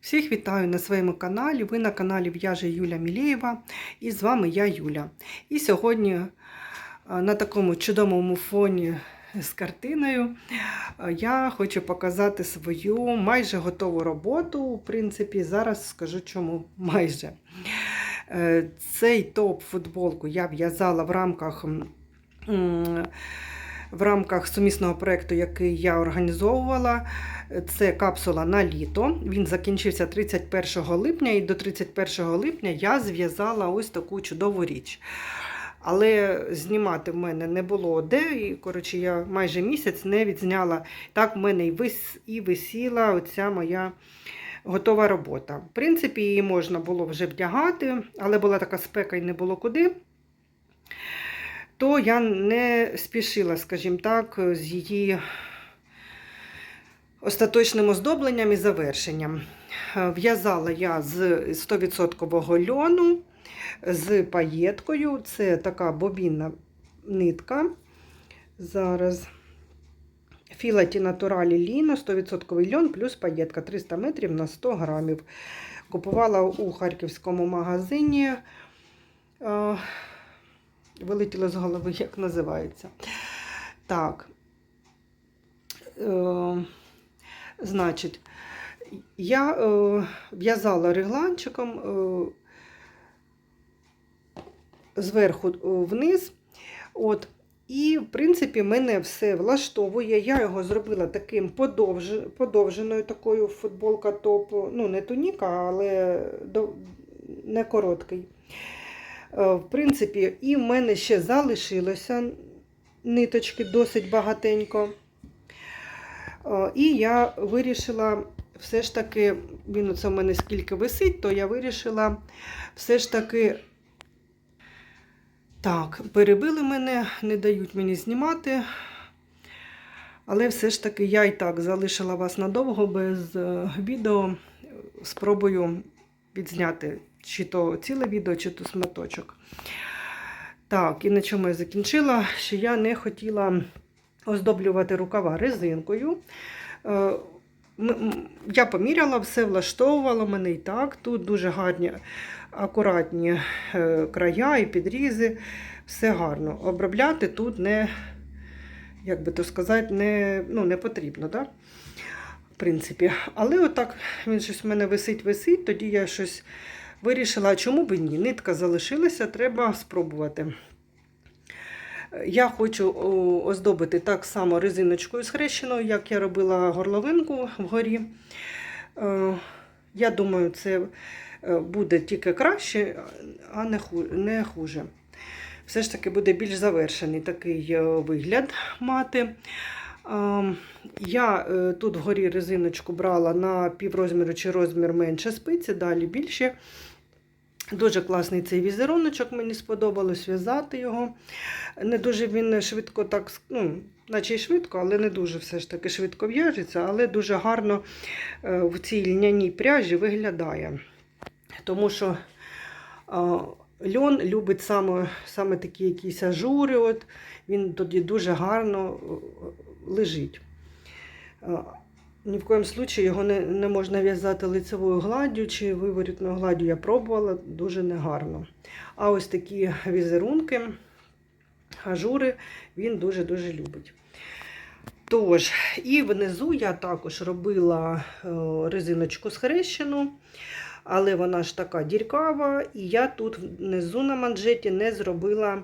Всіх вітаю на своєму каналі. Ви на каналі В'яже Юля Мілєєва і з вами я Юля. І сьогодні е, на такому чудовому фоні з картиною е, я хочу показати свою майже готову роботу. В принципі, зараз скажу чому майже. Е, Цей топ-футболку я в'язала в рамках. В рамках сумісного проєкту, який я організовувала, це капсула на літо. Він закінчився 31 липня, і до 31 липня я зв'язала ось таку чудову річ. Але знімати в мене не було де. І коротше, я майже місяць не відзняла. Так в мене і вис, і висіла оця моя готова робота. В принципі, її можна було вже вдягати, але була така спека і не було куди. То я не спішила, скажімо так, з її остаточним оздобленням і завершенням. Е, В'язала я з 100% льону, з паєткою. Це така бобінна нитка. Зараз Філаті Натуралі Ліно, 100% льон плюс паєтка 300 метрів на 100 грамів. Купувала у харківському магазині. Вилетіло з голови, як називається. Так. Е, Значить, я е, в'язала регланчиком е, зверху е, вниз. От, і, в принципі, мене все влаштовує. Я його зробила таким подовж... подовженою такою футболка топ. Ну, не туніка, але до... не короткий. Е, В принципі, і в мене ще залишилося ниточки досить багатенько. Е, І я вирішила все ж таки, він оце в мене скільки висить, то я вирішила все ж таки. Так, перебили мене, не дають мені знімати. Але все ж таки я і так залишила вас надовго без е, відео. Спробую відзняти чи то ціле відео, чи то сматочок. Так, і на чому я закінчила, що я не хотіла оздоблювати рукава резинкою. Е, Я поміряла, все влаштовувало мене і так. Тут дуже гарні, акуратні е, края і підрізи, все гарно. Обробляти тут не, як би то сказати, не, ну, не потрібно. Да? В принципі. Але отак він щось в мене висить-висить, тоді я щось вирішила, чому б ні? Нитка залишилася, треба спробувати. Я хочу оздобити так само резиночкою схрещеною, як я робила горловинку вгорі. Е, Я думаю, це е, буде тільки краще, а не хуже. Все ж таки буде більш завершений такий е, вигляд мати. Ем, Я е, тут вгорі резиночку брала на піврозміру чи розмір менше спиці, далі більше. Дуже класний цей візеруночок, мені сподобалось в'язати його. Не дуже він швидко так, ну, наче й швидко, але не дуже все ж таки швидко в'яжеться, але дуже гарно е, в цій льняній пряжі виглядає. Тому що льон любить саме, саме такі якісь ажури, от, він тоді дуже гарно е, лежить. Ні в коєму случаї його не, не можна в'язати лицевою гладдю чи виворітною гладдю. Я пробувала дуже негарно. А ось такі візерунки, ажури він дуже-дуже любить. Тож, і внизу я також робила е, резиночку схрещену, але вона ж така діркава, і я тут внизу на манжеті не зробила, е,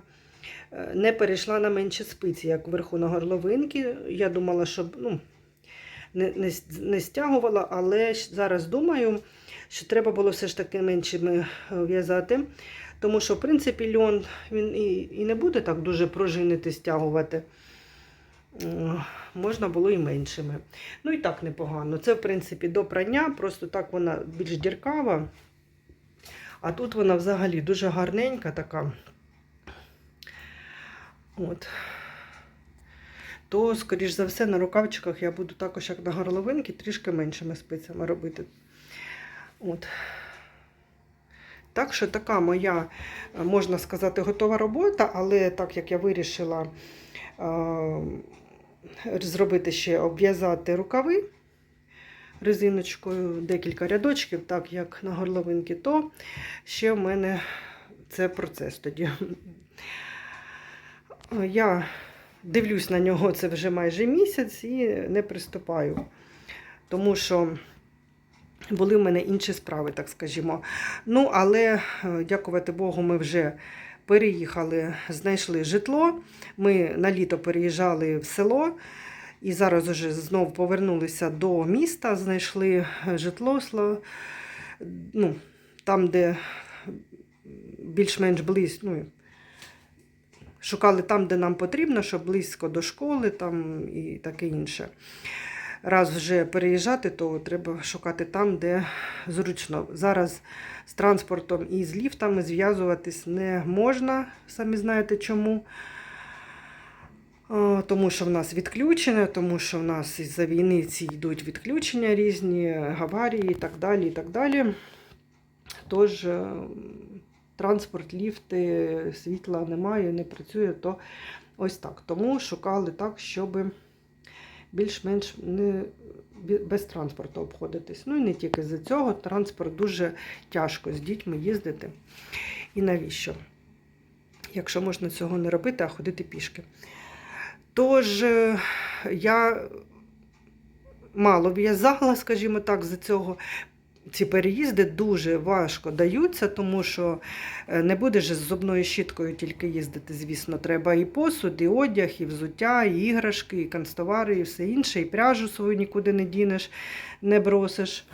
не перейшла на менші спиці, як вверху на горловинки. Я думала, щоб ну, не, не, не стягувала, але зараз думаю, що треба було все ж таки меншими е, в'язати. Тому що, в принципі, льон він і, і не буде так дуже пружинити, стягувати. Можна було і меншими. Ну і так непогано. Це, в принципі, до прання, просто так вона більш діркава. А тут вона взагалі дуже гарненька така. От. То, скоріш за все, на рукавчиках я буду також, як на горловинки, трішки меншими спицями робити. От. Так що така моя, е, можна сказати, готова робота, але так як я вирішила е, зробити ще обв'язати рукави, резиночкою, декілька рядочків, так як на горловинки, то ще в мене це процес тоді. Я дивлюсь на нього це вже майже місяць і не приступаю, тому що були в мене інші справи, так скажімо. Ну, але, е, дякувати Богу, ми вже переїхали, знайшли житло. Ми на літо переїжджали в село. І зараз вже знову повернулися до міста, знайшли житло, сла- ну, там, де більш-менш близько. Ну, шукали там, де нам потрібно, щоб близько до школи там, і таке інше. Раз вже переїжджати, то треба шукати там, де зручно. Зараз з транспортом і з ліфтами зв'язуватись не можна, самі знаєте чому. Тому що в нас відключення, тому що в нас із-за війни ці йдуть відключення різні, аварії і так далі. і так далі. Тож е, транспорт, ліфти, світла немає, не працює, то ось так. Тому шукали так, щоб більш-менш не без транспорту обходитись. Ну і не тільки з-за цього. Транспорт дуже тяжко з дітьми їздити. І навіщо? Якщо можна цього не робити, а ходити пішки. Тож е, я мало в'язала, скажімо так, з цього. Ці переїзди дуже важко даються, тому що е, не будеш з зубною щіткою тільки їздити, звісно, треба і посуд, і одяг, і взуття, і іграшки, і канцтовари, і все інше, і пряжу свою нікуди не дінеш, не бросиш.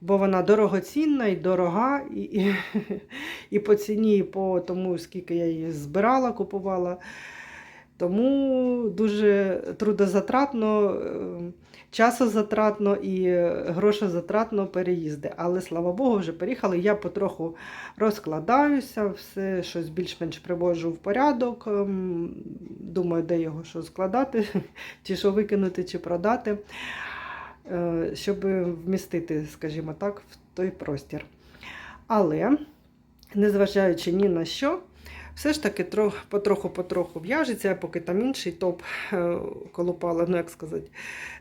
Бо вона дорогоцінна і дорога, і, і, і по ціні, і по тому, скільки я її збирала, купувала. Тому дуже трудозатратно, е, часозатратно і грошозатратно переїзди. Але слава Богу, вже переїхали. Я потроху розкладаюся, все щось більш-менш приводжу в порядок. ем, Думаю, де його що складати, чи що викинути, чи продати, е, щоб вмістити, скажімо так, в той простір. Але, незважаючи ні на що, все ж таки тро- потроху-потроху в'яжеться, поки там інший топ е, колупала, ну як сказати,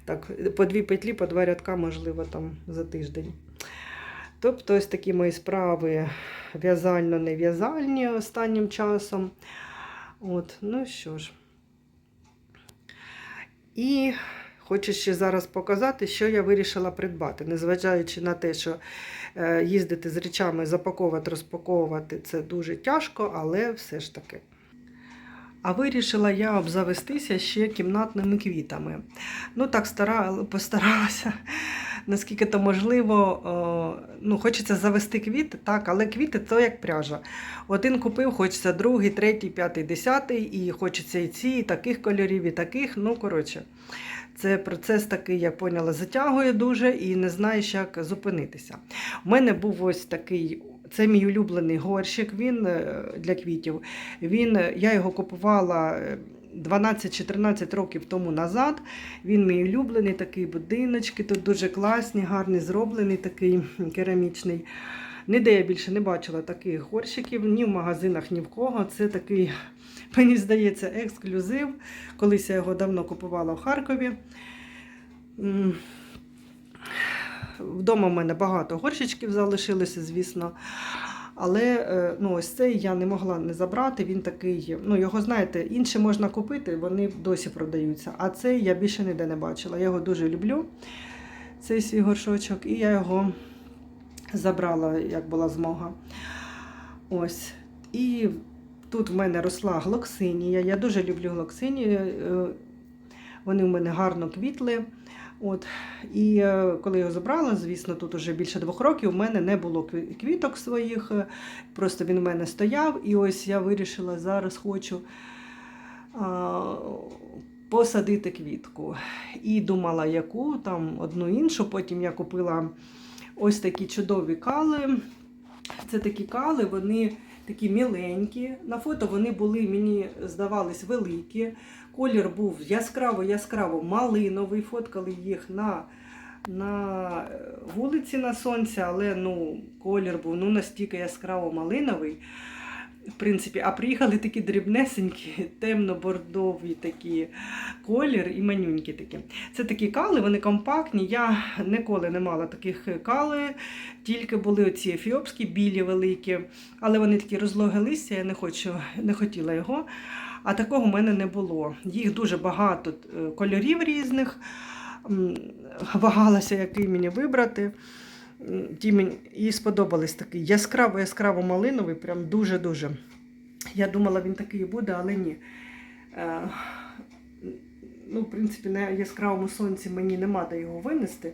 так, по дві петлі, по два рядка, можливо, там за тиждень. Тобто ось такі мої справи в'язально-нев'язальні останнім часом. От, ну що ж. І хочу ще зараз показати, що я вирішила придбати, незважаючи на те, що їздити з речами, запаковувати, розпаковувати це дуже тяжко, але все ж таки. А вирішила я обзавестися ще кімнатними квітами. Ну, так стара, постаралася, наскільки то можливо. Ну, хочеться завести квіти, так, але квіти то як пряжа. Один купив, хочеться другий, третій, п'ятий, десятий, і хочеться і ці, і таких кольорів, і таких. Ну, коротше, це процес такий, я поняла, затягує дуже і не знаєш, як зупинитися. У мене був ось такий. Це мій улюблений горщик. Він е, для квітів. Він, е, я його купувала е, 12-14 років тому назад. Він мій улюблений, такий будиночки. Тут дуже класні, гарний, зроблений, такий керамічний. Ніде я більше не бачила таких горщиків, ні в магазинах, ні в кого. Це такий, мені здається, ексклюзив. Колись я його давно купувала в Харкові. Вдома в мене багато горщичків залишилося, звісно. Але е, ну, ось цей я не могла не забрати. Він такий, ну його знаєте, інші можна купити, вони досі продаються. А цей я більше ніде не бачила. Я його дуже люблю, цей свій горшочок, і я його забрала, як була змога. Ось. І тут в мене росла глоксинія. Я дуже люблю глоксинію. е, Вони в мене гарно квітли. От. І е, коли я його забрала, звісно, тут уже більше двох років, у мене не було квіток своїх, е, просто він у мене стояв. І ось я вирішила, зараз хочу а, посадити квітку. І думала, яку, там одну іншу. Потім я купила ось такі чудові кали. Це такі кали, вони такі міленькі. На фото вони були, мені здавались, великі. Колір був яскраво-яскраво малиновий. Фоткали їх на, на е, вулиці на сонці, але ну, колір був ну, настільки яскраво малиновий. В принципі, а приїхали такі дрібнесенькі, темно-бордові такі колір і манюнькі такі. Це такі кали, вони компактні. Я ніколи не мала таких кали, тільки були оці ефіопські, білі великі, але вони такі розлоги листя, я не, хочу, не хотіла його. А такого в мене не було. Їх дуже багато е, кольорів різних. Вагалася, який мені вибрати. М, Ті мені і сподобались такий яскраво яскраво малиновий, прям дуже-дуже. Я думала, він такий буде, але ні. Е, Ну, в принципі, на яскравому сонці мені нема де його винести.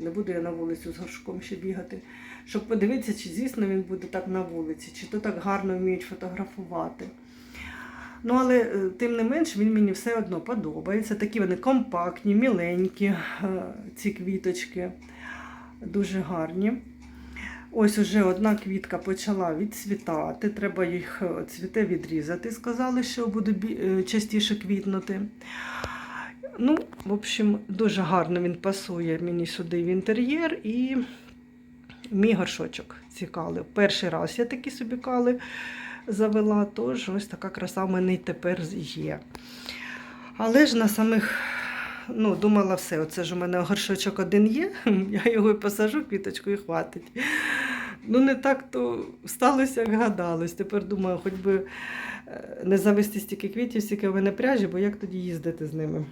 Не буду я на вулицю з горшком ще бігати. Щоб подивитися, чи дійсно він буде так на вулиці, чи то так гарно вміють фотографувати. Ну, але е, тим не менш він мені все одно подобається. Такі вони компактні, міленькі, е, ці квіточки, дуже гарні. Ось уже одна квітка почала відцвітати. Треба їх е, цвіте відрізати. Сказали, що буде е, частіше квітнути. Ну, в общем, дуже гарно він пасує мені сюди в інтер'єр і мій горшочок ці кали. Перший раз я такі собі кали завела, тож ось така краса в мене й тепер є. Але ж на самих, ну, думала, все, оце ж у мене горшочок один є, я його і посажу, квіточку і хватить. Ну, не так то сталося, як гадалось. Тепер думаю, хоч би е, не завести стільки квітів, стільки в мене пряжі, бо як тоді їздити з ними.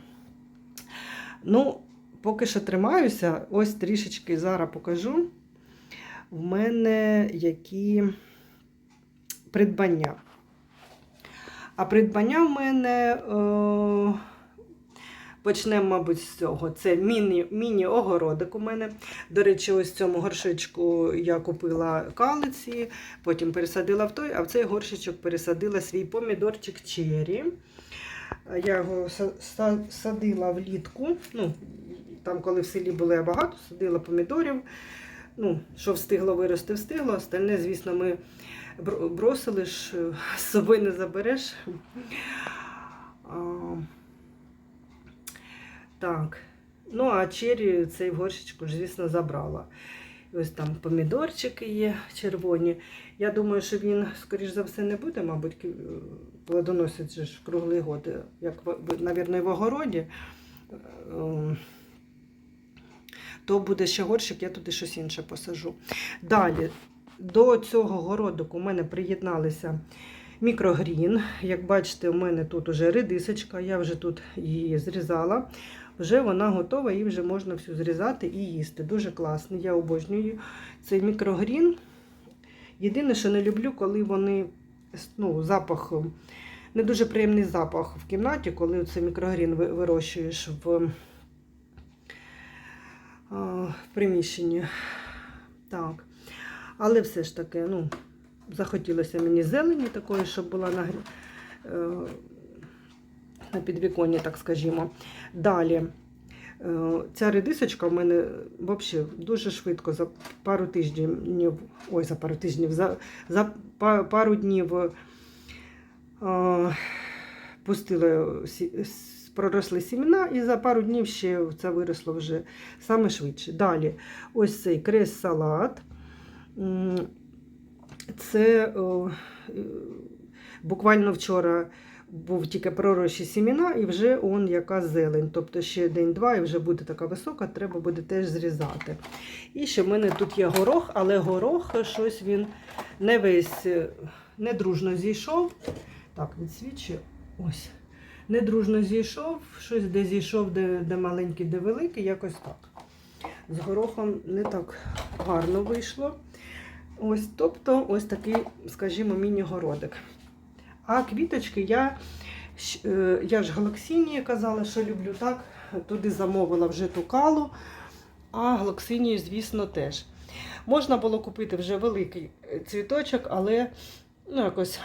Ну, поки що тримаюся, ось трішечки зараз покажу. В мене які придбання. А придбання в мене о, почнемо, мабуть, з цього. Це міні, міні-огородик у мене. До речі, ось цьому горшечку я купила калиці, потім пересадила в той, а в цей горшечок пересадила свій помідорчик чері. Я його са- са- садила влітку. Ну, там, коли в селі було багато, садила помідорів. Ну, що встигло вирости, встигло. Остальне, звісно, ми бросили ж, з собою не забереш. Так. Ну, а чері цей в горщичку звісно, забрала. Ось там помідорчики є червоні. Я думаю, що він, скоріш за все, не буде, мабуть, плодоносить ж круглий год, як, в- в- і в огороді. Ем, То буде ще горщик, я туди щось інше посажу. Далі, до цього городику у мене приєдналися мікрогрін. Як бачите, у мене тут уже редисочка, я вже тут її зрізала. Вже вона готова, її вже можна всю зрізати і їсти. Дуже класний. Я обожнюю цей мікрогрін. Єдине, що не люблю, коли вони ну, запах, не дуже приємний запах в кімнаті, коли цей мікрогрін вирощуєш в, в приміщенні. Так. Але все ж таки, ну, захотілося мені зелені такої, щоб була на, грі- е, на підвіконні, так скажімо. Далі. е, Ця редисочка в мене взагалі дуже швидко, за пару тижнів, ой, за пару тижнів, за, за пару днів е, пустили, проросли сімена, і за пару днів ще це виросло вже саме швидше. Далі, ось цей крес-салат. Це е, буквально вчора був тільки пророщі сіміна, і вже он яка зелень. Тобто ще день-два і вже буде така висока, треба буде теж зрізати. І ще в мене тут є горох, але горох щось він не весь е, недружно зійшов. Так, відсвічує. Ось. Недружно зійшов, щось де зійшов, де, де маленький, де великий, якось так. З горохом не так гарно вийшло. Ось, тобто, ось такий, скажімо, міні-городик. А квіточки я, е, я ж галаксинії казала, що люблю так. Туди замовила вже ту калу, а галаксинії, звісно, теж. Можна було купити вже великий е, цвіточок, але ну, якось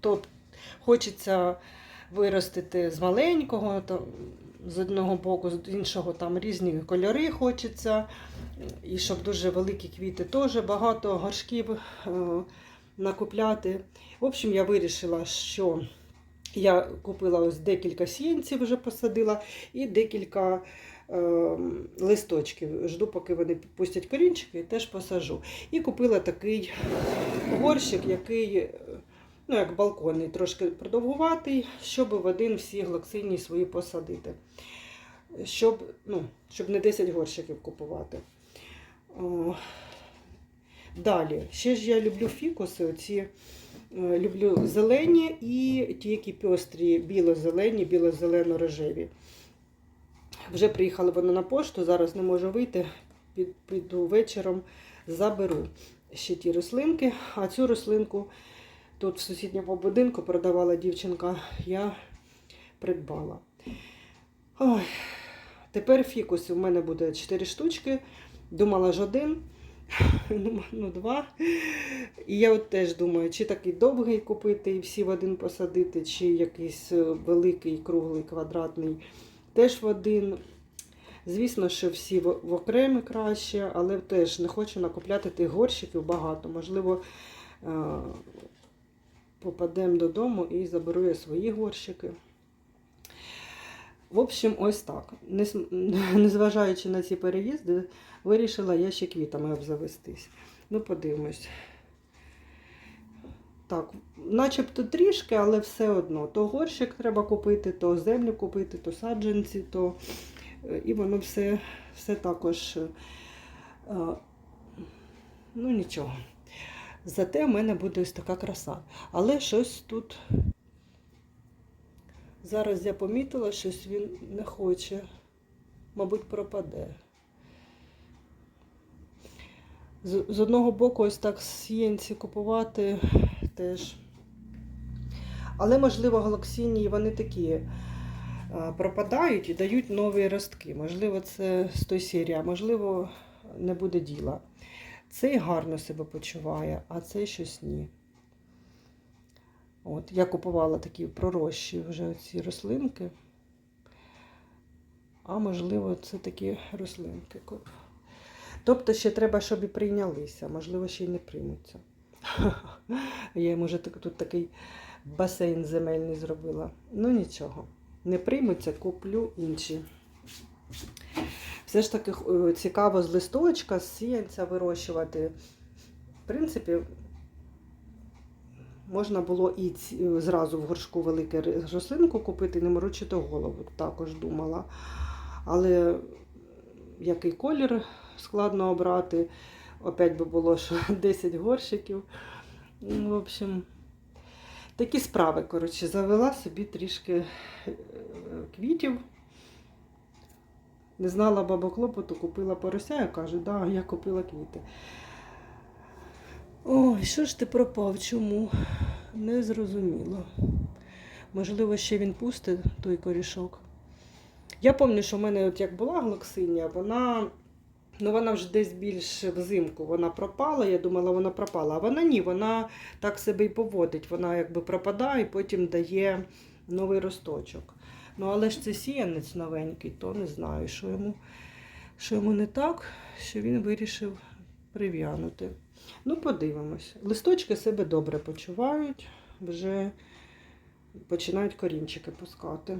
то хочеться виростити з маленького, то, з одного боку, з іншого там різні кольори хочеться. І щоб дуже великі квіти теж багато горшків е, накупляти. В общем, я вирішила, що я купила ось декілька сіянців, вже посадила, і декілька е, листочків. Жду, поки вони пустять корінчики, і теж посажу. І купила такий горщик, який, е, ну, як балконний, трошки продовгуватий, щоб в один всі глоксині свої посадити. Щоб, ну, щоб не 10 горщиків купувати. О, Далі, ще ж я люблю фікуси, оці е, люблю зелені і ті, які пестрі, біло-зелені, біло-зелено-рожеві. Вже приїхали вони на пошту, зараз не можу вийти, під- піду вечором, заберу ще ті рослинки. А цю рослинку тут в сусідньому будинку продавала дівчинка, я придбала. Ой, тепер фікусів у мене буде 4 штучки. Думала ж один, ну, ну два. І я от теж думаю, чи такий довгий купити і всі в один посадити, чи якийсь е, великий, круглий, квадратний теж в один. Звісно, що всі в окремі краще, але теж не хочу накупляти тих горщиків багато. Можливо, е, попадемо додому і заберу я свої горщики. В общем, ось так. Незважаючи на ці переїзди, вирішила я ще квітами обзавестись. Ну, подивимось. Так, начебто трішки, але все одно. То горщик треба купити, то землю купити, то саджанці, то е, і воно все, все також. е, Ну, нічого. Зате в мене буде ось така краса. Але щось тут. Зараз я помітила, щось він не хоче. Мабуть, пропаде. З, з одного боку, ось так сіянці купувати теж. Але, можливо, галаксінії вони такі а, пропадають і дають нові ростки. Можливо, це з той серії, а можливо, не буде діла. Цей гарно себе почуває, а цей щось ні. От, я купувала такі пророщі вже ці рослинки. А можливо, це такі рослинки. Тобто ще треба, щоб і прийнялися, можливо, ще й не приймуться. Я може тут такий басейн земельний зробила. Ну нічого, не приймуться, куплю інші. Все ж таки е, цікаво з листочка, з сіянця вирощувати. В принципі, можна було і ці- зразу в горшку велику рослинку купити, не морочити голову, також думала. Але який колір складно обрати. Опять би було, що 10 горщиків. Ну, В общем, такі справи, коротше, завела собі трішки е, квітів. Не знала баба клопоту, купила порося, я кажу, да, я купила квіти. Ой, що ж ти пропав? Чому? Не зрозуміло. Можливо, ще він пустить той корішок. Я пам'ятаю, що в мене, от як була глоксинія, вона, ну, вона вже десь більш взимку вона пропала. Я думала, вона пропала. А вона ні, вона так себе і поводить. Вона якби пропадає і потім дає новий росточок. Ну, але ж це сіянець новенький, то не знаю, що йому, що йому не так, що він вирішив прив'янути. Ну, подивимось. Листочки себе добре почувають, вже починають корінчики пускати.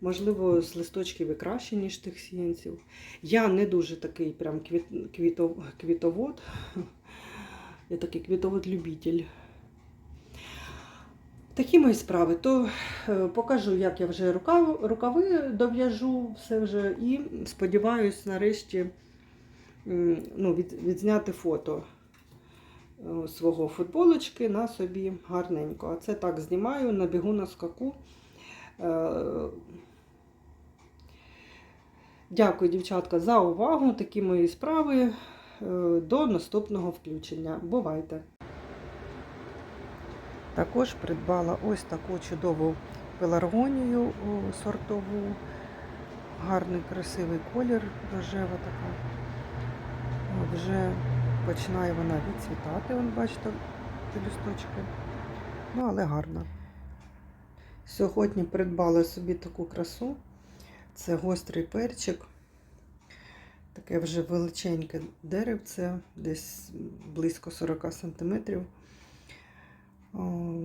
Можливо, з листочків і краще, ніж тих сіянців. Я не дуже такий прям квіт, квітов, квітовод. Я такий квітовод-любитель. Такі мої справи. То е, покажу, як я вже рукав, рукави дов'яжу все вже і сподіваюсь, нарешті ну, від, відзняти фото е, свого футболочки на собі гарненько. А це так знімаю на бігу на скаку. Е, Дякую, дівчатка, за увагу. Такі мої справи. Е, До наступного включення. Бувайте! Також придбала ось таку чудову пеларгонію сортову. Гарний красивий колір, рожева така. Вже починає вона відцвітати, вон, бачите, лісточки. Ну, але гарна. Сьогодні придбала собі таку красу. Це гострий перчик. Таке вже величеньке деревце, десь близько 40 см.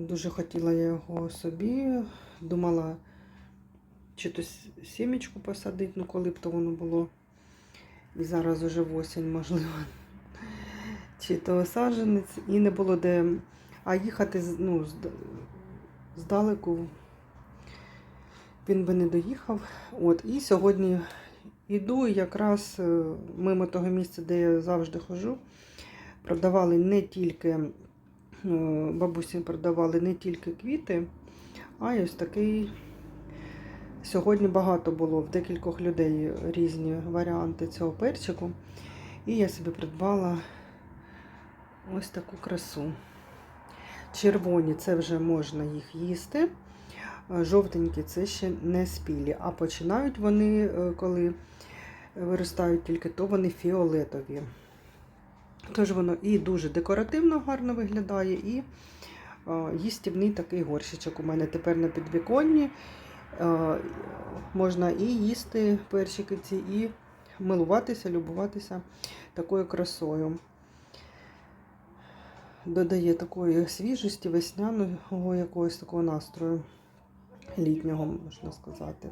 Дуже хотіла я його собі. Думала, чи то сімечку посадити, ну коли б то воно було. І зараз уже осінь, можливо. Чи то саджанець, і не було де. А їхати ну, здалеку він би не доїхав. От, і сьогодні йду якраз е, мимо того місця, де я завжди ходжу. Продавали не тільки, е, бабусі продавали не тільки квіти, а й ось такий. Сьогодні багато було в декількох людей різні варіанти цього перчику. І я собі придбала ось таку красу. Червоні це вже можна їх їсти. Жовтенькі це ще не спілі. А починають вони, е, коли виростають тільки, то вони фіолетові. Тож воно і дуже декоративно гарно виглядає, і е, їстівний такий горщичок у мене тепер на підвіконні. Е, Можна і їсти перчики ці, і милуватися, любуватися такою красою. Додає такої свіжості, весняного якогось такого настрою, літнього, можна сказати.